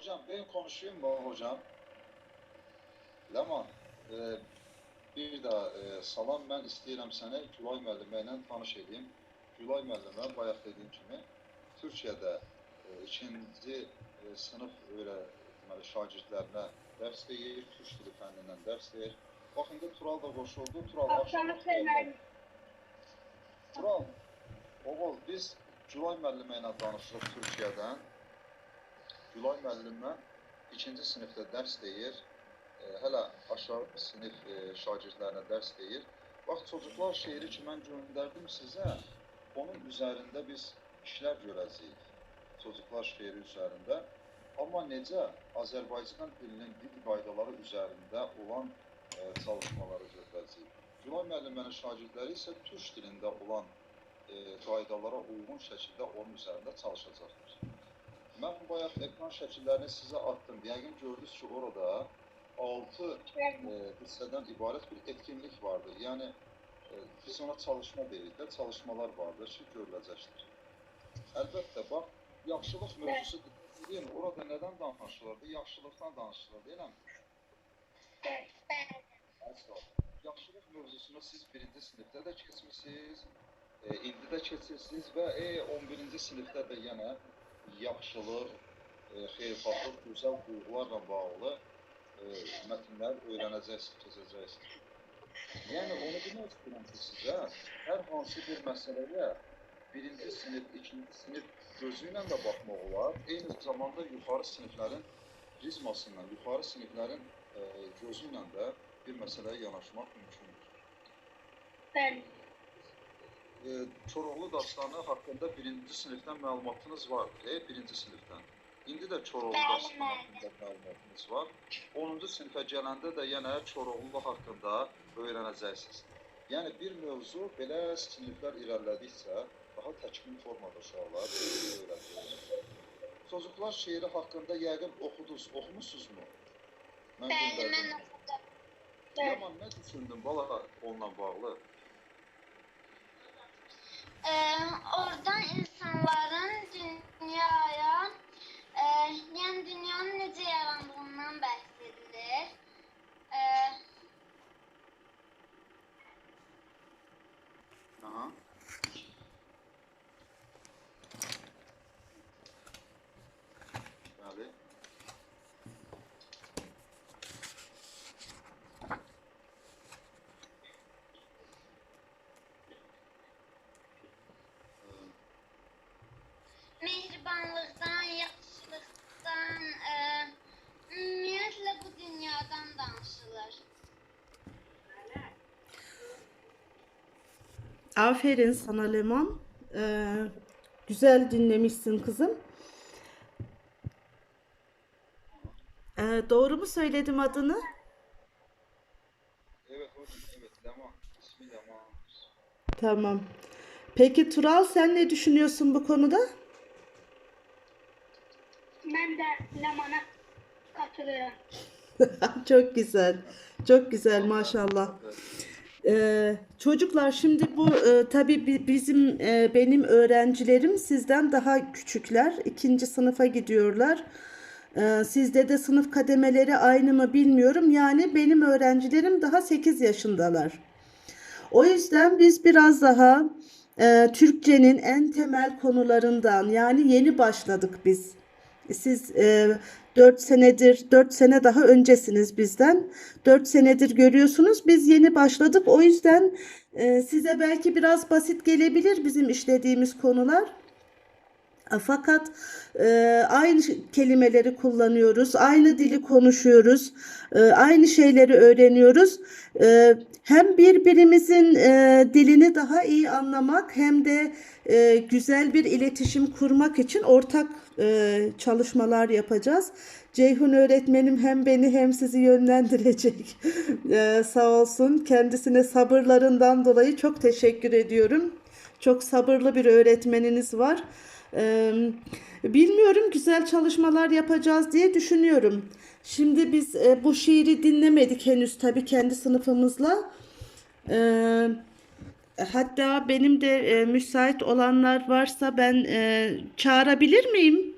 Hocam ben konuşayım mı hocam? Leman, e, bir daha e, salam mən istəyirəm səni Gülay müəllimə ilə tanış edeyim. Gülay müəllimə bayaq dediyim kimi Türkiyədə e, ikinci e, sınıf öyrə deməli şagirdlərinə dərs deyir, türk dili fənnindən dərs deyir. Bax indi Tural da qoşuldu. Tural sevmem. Tural, oğul biz Gülay müəllimə ilə danışırıq Türkiyədən. Gülay müəllimə ikinci sinifdə dərs deyir. E, hələ aşağı sinif e, şagirdlərinə dərs deyir. Bax çocuklar şeiri ki mən göndərdim sizə. Onun üzərində biz işlər görəcəyik. Çocuklar şeiri üzərində. Amma necə Azərbaycan dilinin dil qaydaları üzərində olan e, çalışmaları görəcəyik. Gülay müəllimənin şagirdləri isə türk dilində olan e, qaydalara uyğun şəkildə onun üzərində çalışacaqlar. Mən bayaq ekran şəkillərini sizə attım. Yəqin gördünüz ki, orada 6 e, hissədən ibarət bir etkinlik vardır. Yəni e, biz ona çalışma deyirik də, çalışmalar vardır ki, görüləcəkdir. Əlbəttə, bax, yaxşılıq mövzusu deyin, orada nədən danışılırdı? Yaxşılıqdan danışılırdı, eləmi? Əsla. Yaxşılıq mövzusunu siz birinci sinifdə də keçmisiniz, e, indi də keçirsiniz və e, 11-ci sinifdə də yenə yaxşılıq, e, xeyirxahlıq, gözəl duyğularla bağlı e, mətnlər öyrənəcəksiniz, keçəcəksiniz. Yəni onu demək istəyirəm ki, sizə hər hansı bir məsələyə birinci sinif, ikinci sinif gözü ilə də baxmaq olar. Eyni zamanda yuxarı siniflərin prizmasından, yuxarı siniflərin e, gözü ilə də bir məsələyə yanaşmaq mümkündür. Ben E, Koroğlu dastanı haqqında birinci sinifdən məlumatınız vardır, e, birinci sinifdən. İndi də Koroğlu Bəli, dastanı haqqında məlumatınız var. 10-cu sinifə gələndə də yenə Koroğlu haqqında öyrənəcəksiniz. Yəni bir mövzu belə siniflər irəlilədikcə daha təkmil formada uşaqlar öyrənir. Çocuklar şeiri haqqında yəqin oxudunuz, oxumusunuzmu? Mən hemen okudum. Ben Yaman nə düşündün bala onunla bağlı? Ee, oradan Aferin sana Leman. Ee, güzel dinlemişsin kızım. Ee, doğru mu söyledim adını? Evet hocam, evet. Leman. İsmi Leman. Tamam. Peki Tural sen ne düşünüyorsun bu konuda? ben de Leman'a katılıyorum. Çok güzel. Çok güzel maşallah. Evet. Ee, çocuklar şimdi bu e, tabii bi- bizim e, benim öğrencilerim sizden daha küçükler. ikinci sınıfa gidiyorlar. Ee, sizde de sınıf kademeleri aynı mı bilmiyorum. Yani benim öğrencilerim daha 8 yaşındalar. O yüzden biz biraz daha e, Türkçenin en temel konularından yani yeni başladık biz. Siz e, 4 senedir, 4 sene daha öncesiniz bizden. 4 senedir görüyorsunuz. Biz yeni başladık. O yüzden e, size belki biraz basit gelebilir bizim işlediğimiz konular. Fakat e, aynı kelimeleri kullanıyoruz, aynı dili konuşuyoruz, e, aynı şeyleri öğreniyoruz. E, hem birbirimizin e, dilini daha iyi anlamak hem de e, güzel bir iletişim kurmak için ortak e, çalışmalar yapacağız. Ceyhun öğretmenim hem beni hem sizi yönlendirecek. E, sağ olsun. Kendisine sabırlarından dolayı çok teşekkür ediyorum. Çok sabırlı bir öğretmeniniz var. Ee, bilmiyorum güzel çalışmalar yapacağız diye düşünüyorum. Şimdi biz e, bu şiiri dinlemedik henüz tabii kendi sınıfımızla. Ee, hatta benim de e, müsait olanlar varsa ben e, çağırabilir miyim?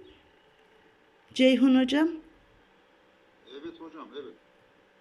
Ceyhun hocam. Evet hocam, evet.